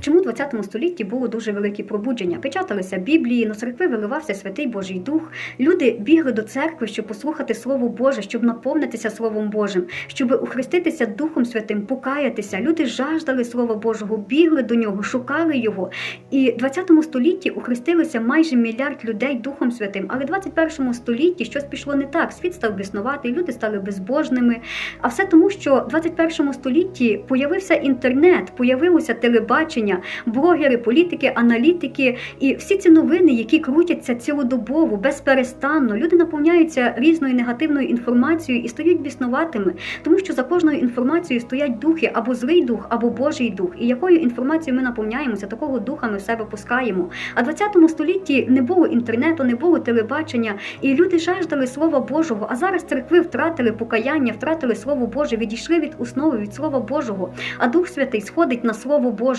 Чому в 20 столітті було дуже велике пробудження? Печаталися Біблії, на церкви виливався святий Божий Дух. Люди бігли до церкви, щоб послухати Слово Боже, щоб наповнитися Словом Божим, щоб ухреститися Духом Святим, покаятися. Люди жаждали Слова Божого, бігли до нього, шукали його. І в 20 столітті ухрестилися майже мільярд людей Духом Святим. Але в 21 столітті щось пішло не так. Світ став біснувати, люди стали безбожними. А все тому, що в 21 столітті появився інтернет, появилося телебачення, блогери, політики, аналітики і всі ці новини, які крутяться цілодобово, безперестанно. Люди наповняються різною негативною інформацією і стають біснуватими, тому що за кожною інформацією стоять духи або злий дух, або Божий дух. І якою інформацією ми наповняємося, такого духа ми в себе пускаємо. А в 20 столітті не було інтернету, не було телебачення, і люди жаждали Слова Божого. А зараз церкви втратили покаяння, втратили Слово Боже, відійшли від основи від Слова Божого. А Дух Святий сходить на Слово Боже.